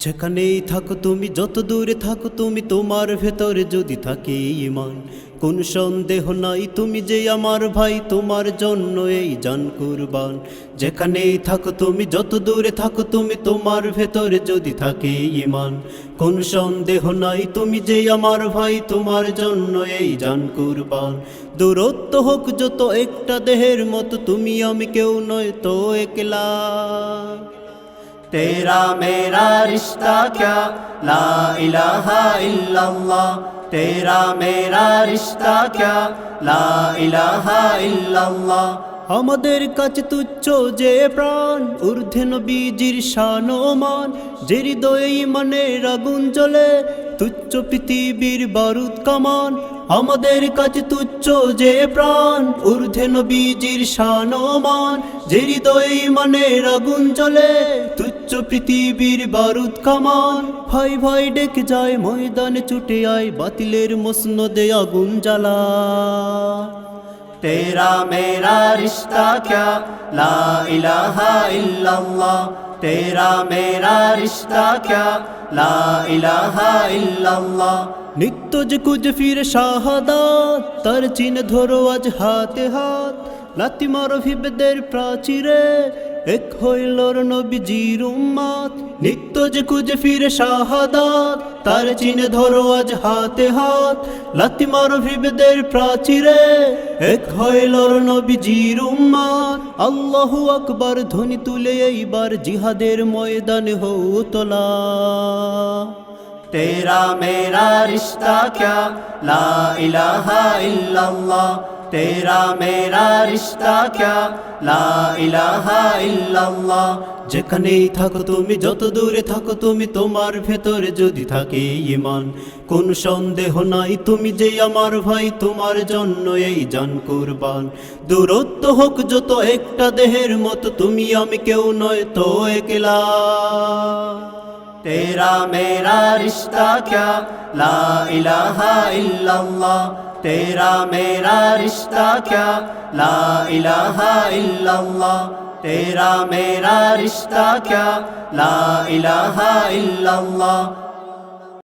যেখানেই থাকো তুমি, যত দূরে থাকো তুমি, তোমার ভেতরে যদি থাকে ইমান, কোন সন্দেহ নাই তুমি যে আমার ভাই, তোমার জন্য এই জান কুরবান। যেখানেই থাকো তুমি, যত দূরে থাকো তুমি, তোমার ভেতরে যদি থাকে ইমান, কোন সন্দেহ নাই তুমি যে আমার ভাই, তোমার জন্য এই জান কুরবান। দূরত্ব হোক যত একটা দেহের মতো, তুমি আমি কেউ নয় তো একলা। तेरा मेरा रिश्ता क्या ला इलाहा इल्लल्लाह तेरा मेरा रिश्ता क्या ला इलाहा इल्लल्लाह আমাদের কাছে তুচ্ছ যে প্রাণ ঊর্ধ্বে নবীজির শানমান যে হৃদয়ে ইমানের আগুন জ্বলে তুচ্ছ পৃথিবীর বারুদ কামান আমাদের কাছে তুচ্ছ যে প্রাণ ঊর্ধ্বে নবীজির শানমান যে হৃদয়ে ইমানের আগুন জ্বলে তুচ্ছ পৃথিবীর বারুদ কামান ভয় ভয় ডেকে যায় ময়দানে ছুটে আয় বাতিলের মসনদে আগুন জ্বালা। তেরা মেরা রিশতা ক্যা? লা ইলাহা ইল্লাল্লাহ। তেরা মেরা রিশতা ক্যা? লা ইলাহা ইল্লাল্লাহ। নিত্য যে কুজ ফির শাহাদাত, তার চিন ধরো আজ হাতে হাত। লাতি মারো হিবদের প্রাচীরে এক হইলর নবীজির উম্মাদ, নিত্য যে খুঁজে ফিরে শাহাদাত, তার চিনে ধরো আজ হাতে হাত লাতি মারো ভিবেদের প্রাচীরে। এক হইলর নবীজির উম্মাদ, আল্লাহ আকবার ধ্বনি তুলে এইবার জিহাদের ময়দানে হৌতলা তেরা মেরা রিশতা ক্যা? লা ইলাহা ইল্লাল্লাহ। तेरा मेरा रिश्ता क्या লা ইলাহা ইল্লাল্লাহ যেখানেই থাকো তুমি যত দূরে থাকো তুমি তোমার ভেতরে যদি থাকে ইমান কোন সন্দেহ নাই তুমি যে আমার ভাই তোমার জন্য এই জান কুরবান দূরত্ব হোক যত একটা দেহের মতো তুমি আমি কেউ নয় তো একলা तेरा मेरा रिश्ता क्या ला इलाहा इल्लल्लाह তেরা মেরা রিশতা ক্যা লা ইলাহা ইল্লাল্লাহ তেরা মেরা রিশতা ক্যা লা ইলাহা ইল্লাল্লাহ